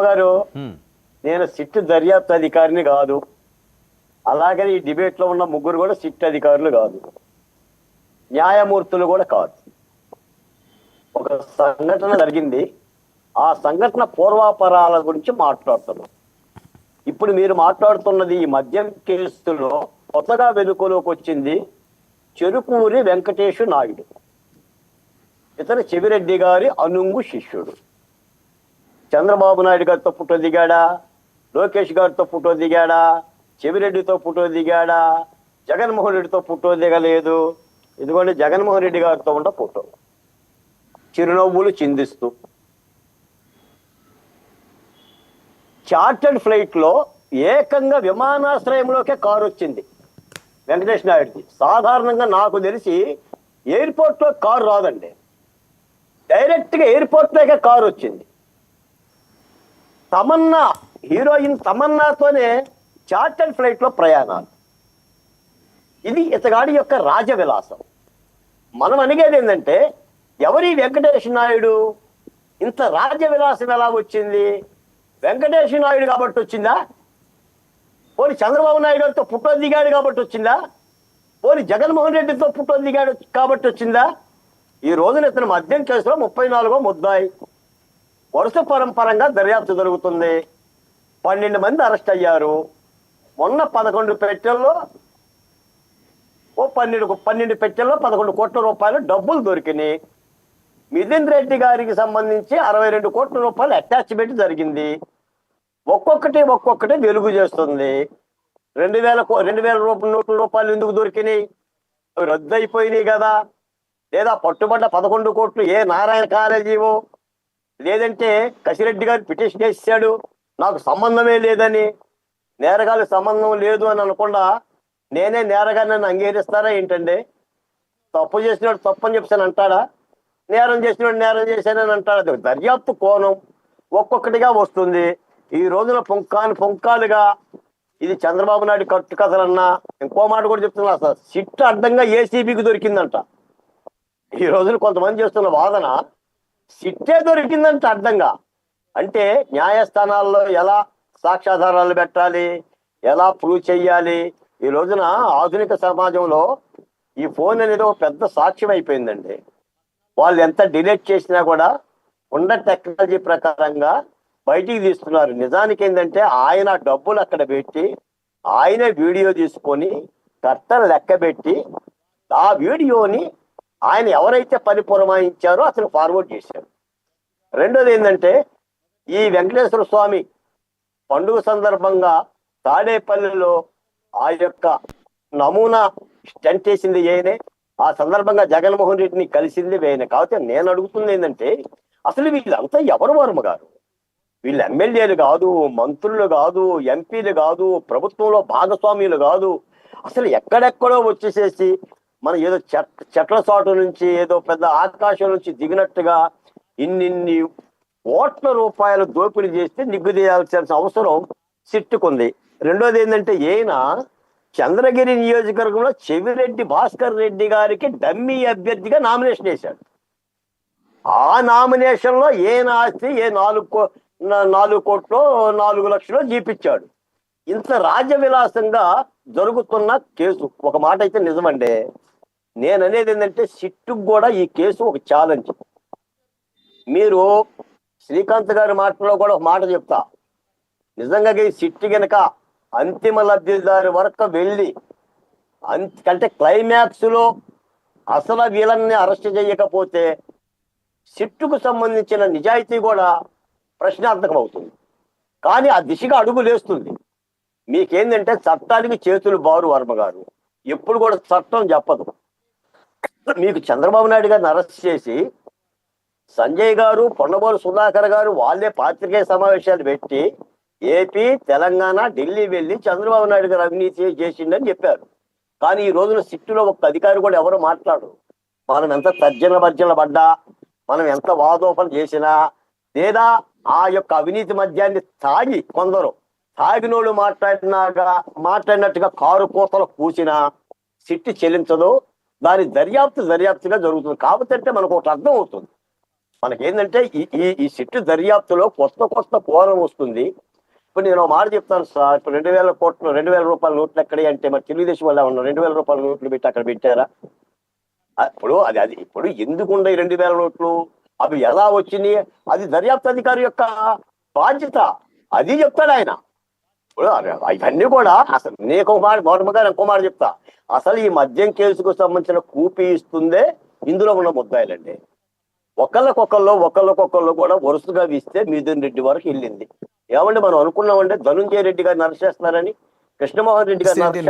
గారు నేను సిట్ దర్యాప్తు అధికారిని కాదు. అలాగని ఈ డిబేట్లో ఉన్న ముగ్గురు కూడా సిట్ అధికారులు కాదు. న్యాయమూర్తులు కూడా కాదు. ఒక సంఘటన జరిగింది. ఆ సంఘటన పూర్వాపరాల గురించి మాట్లాడుతున్నాం. ఇప్పుడు మీరు మాట్లాడుతున్నది ఈ మద్యం కేసులో కొత్తగా వెలుగులోకి వచ్చింది చెరుకూరి వెంకటేశు నాయుడు. ఇతను చెవిరెడ్డి గారి అనుంగు శిష్యుడు. చంద్రబాబు నాయుడు గారితో ఫోటో దిగాడా? లోకేష్ గారితో ఫోటో దిగాడా? చెవిరెడ్డితో ఫోటో దిగాడా? జగన్మోహన్ రెడ్డితో ఫోటో దిగలేదు. ఇదిగోండి జగన్మోహన్ రెడ్డి గారితో ఉన్న ఫోటో. చిరునవ్వులు చిందిస్తూ. చార్టర్డ్ ఫ్లైట్లో ఏకంగా విమానాశ్రయంలోకే కారు వచ్చింది వెంకటేష్ నాయుడుది. సాధారణంగా నాకు తెలిసి ఎయిర్పోర్ట్లో కారు రాదండి. డైరెక్ట్గా ఎయిర్పోర్ట్లోకే ఎయిర్పోర్ట్ కారు వచ్చింది తమన్నా హీరోయిన్ తమన్నాతోనే చార్టర్డ్ ఫ్లైట్లో ప్రయాణాలు. ఇది ఇతగాడి యొక్క రాజ విలాసం మనం అడిగేది ఏంటంటే ఎవరి వెంకటేష్ నాయుడు? ఇంత రాజ్య విలాసం ఎలా వచ్చింది? వెంకటేష్ నాయుడు కాబట్టి వచ్చిందా? పోని చంద్రబాబు నాయుడు గారితో పుట్టో దిగాడు కాబట్టి వచ్చిందా? పోని జగన్మోహన్ రెడ్డితో పుట్టో దిగాడు కాబట్టి వచ్చిందా? ఈ రోజున ఇతను మద్యం కేసులో ముప్పై నాలుగో ముద్దాయి. వరుస పరంపరంగా దర్యాప్తు జరుగుతుంది. పన్నెండు మంది అరెస్ట్ అయ్యారు. మొన్న పదకొండు పెట్టెల్లో ఓ పన్నెండు పన్నెండు పెట్టెల్లో పదకొండు కోట్ల రూపాయలు డబ్బులు దొరికినాయి. మిథున్ రెడ్డి గారికి సంబంధించి అరవై రెండు కోట్ల రూపాయలు అటాచ్మెంట్ జరిగింది. ఒక్కొక్కటి ఒక్కొక్కటి వెలుగు చేస్తుంది. రెండు వేల కో- రెండు వేల రూపాయల నోట్ల రూపాయలు ఎందుకు దొరికినాయి? రద్దు అయిపోయినాయి కదా. లేదా పట్టుబడ్డ పదకొండు కోట్లు ఏ నారాయణ కాలేజీవో లేదంటే కసిరెడ్డి గారు పిటిషన్ వేసాడు నాకు సంబంధమే లేదని. నేరగాలు సంబంధం లేదు అని అనకుండా నేనే నేరగా నన్ను అంగీకరిస్తారా ఏంటండి? తప్పు చేసినాడు తప్పు అని చెప్పాను అంటాడా? నేరం చేసినాడు నేరం చేశానని అంటాడు? దర్యాప్తు కోణం ఒక్కొక్కటిగా వస్తుంది. ఈ రోజున పుంకాను పుంకాలుగా ఇది చంద్రబాబు నాయుడు కట్టు కథలన్నా ఇంకో మాట కూడా చెప్తున్నా సార్ సిట్ అడ్డంగా ఏసీబీకి దొరికిందంట. ఈ రోజున కొంతమంది చేస్తున్న వాదన సిట్టే దొరికిందంట అర్థంగా. అంటే న్యాయస్థానాల్లో ఎలా సాక్ష్యాధారాలు పెట్టాలి ఎలా ప్రూవ్ చెయ్యాలి. ఈ రోజున ఆధునిక సమాజంలో ఈ ఫోన్ అనేది ఒక పెద్ద సాక్ష్యం అయిపోయిందండి. వాళ్ళు ఎంత డిలీట్ చేసినా కూడా ఉన్న టెక్నాలజీ ప్రకారంగా బయటికి తీస్తున్నారు. నిజానికి ఏంటంటే ఆయన డబ్బులు అక్కడ పెట్టి ఆయనే వీడియో తీసుకొని కట్టలు లెక్క పెట్టి ఆ వీడియోని ఆయన ఎవరైతే పని పురమాయించారో అతను ఫార్వర్డ్ చేశారు రెండోది ఏంటంటే ఈ వెంకటేశ్వర స్వామి పండుగ సందర్భంగా తాడేపల్లిలో ఆ యొక్క నమూనా స్టెంట్ చేసింది ఏనే ఆ సందర్భంగా జగన్మోహన్ రెడ్డిని కలిసింది వేయనే కాకపోతే నేను అడుగుతుంది ఏంటంటే అసలు వీళ్ళంతా ఎవరు వర్మ గారు? వీళ్ళు ఎమ్మెల్యేలు కాదు మంత్రులు కాదు ఎంపీలు కాదు ప్రభుత్వంలో భాగస్వామ్యులు కాదు. అసలు ఎక్కడెక్కడో వచ్చేసేసి మన ఏదో చెట్ చెట్ల చాటు నుంచి ఏదో పెద్ద ఆకాశం నుంచి దిగినట్టుగా ఇన్నిన్ని కోట్ల రూపాయలు దోపిడీ చేస్తే నిగ్గుదేయాల్సిన అవసరం సిట్టుకుంది రెండోది ఏంటంటే ఈయన చంద్రగిరి నియోజకవర్గంలో చెవిరెడ్డి భాస్కర్ రెడ్డి గారికి డమ్మీ అభ్యర్థిగా నామినేషన్ వేశాడు. ఆ నామినేషన్లో ఏ ఆస్తి ఏ నాలుగు కో- నాలుగు కోట్లు నాలుగు లక్షలు జీపించాడు ఇంత రాజ్య విలాసంగా జరుగుతున్న కేసు ఒక మాట అయితే నిజమండి. నేను అనేది ఏంటంటే సిట్టుకు కూడా ఈ కేసు ఒక ఛాలెంజ్ మీరు శ్రీకాంత్ గారి మాటలో కూడా ఒక మాట చెప్తా. నిజంగా ఈ సిట్టు గనక అంతిమ లబ్ధిదారి వరకు వెళ్ళి అంత అంటే క్లైమాక్స్లో అసలు వీళ్ళని అరెస్ట్ చేయకపోతే సిట్టుకు సంబంధించిన నిజాయితీ కూడా ప్రశ్నార్థకం అవుతుంది కానీ ఆ దిశగా అడుగులేస్తుంది. మీకేంటంటే మీకేందంటే చట్టానికి చేతులు బారు వర్మ గారు. ఎప్పుడు కూడా చట్టం చెప్పదు. మీకు చంద్రబాబు నాయుడు గారిని అరెస్ట్ చేసి సంజయ్ గారు పొన్నబోలు సుధాకర్ గారు వాళ్ళే పాత్రికేయ సమావేశాలు పెట్టి ఏపీ తెలంగాణ ఢిల్లీ వెళ్ళి చంద్రబాబు నాయుడు గారు అవినీతి చేసిండని చెప్పారు. కానీ ఈ రోజున సిట్టులో ఒక అధికారి కూడా ఎవరు మాట్లాడరు. మనం ఎంత తర్జన భర్జన పడ్డా మనం ఎంత వాదోపన చేసినా లేదా ఆ యొక్క అవినీతి మద్యాన్ని తాగి కొందరు తాగినోళ్ళు మాట్లాడినాగా మాట్లాడినట్టుగా కారు కోతలు కూసినా సిట్టి చెల్లించదు. దాని దర్యాప్తు దర్యాప్తుగా జరుగుతుంది. కాబట్టి అంటే మనకు ఒకటి అర్థం అవుతుంది. మనకేంటంటే ఈ ఈ సిట్టు దర్యాప్తులో కొత్త కొత్త కోరం వస్తుంది. ఇప్పుడు నేను మాట చెప్తాను సార్. ఇప్పుడు రెండు వేల కోట్లు రెండు వేల రూపాయల నోట్లు ఎక్కడే అంటే మరి తెలుగుదేశం వల్ల ఉన్నాం రెండు వేల రూపాయల నోట్లు పెట్టి అక్కడ పెట్టారా? ఇప్పుడు అది అది ఇప్పుడు ఎందుకు ఉన్నాయి రెండు వేల నోట్లు? అవి ఎలా వచ్చినాయి? అది దర్యాప్తు అధికారి యొక్క బాధ్యత. అది చెప్తాడు ఆయన. ఇప్పుడు ఇవన్నీ కూడా అసలు నీకు ఒక మాట మౌటముగా ఇంకో మాట చెప్తా. అసలు ఈ మద్యం కేసుకు సంబంధించిన కూపీ ఇస్తుందే ఇందులో ఉన్న ముద్దాయిలండి. ఒకళ్ళకొకళ్ళు ఒకళ్ళకొకళ్ళు కూడా వరుసగా వీస్తే మిథున్ రెడ్డి వరకు వెళ్ళింది. ఏమంటే మనం అనుకున్నామంటే ధనుంజయ రెడ్డి గారిని అరెస్ట్ చేస్తున్నారని కృష్ణమోహన్ రెడ్డి గారిని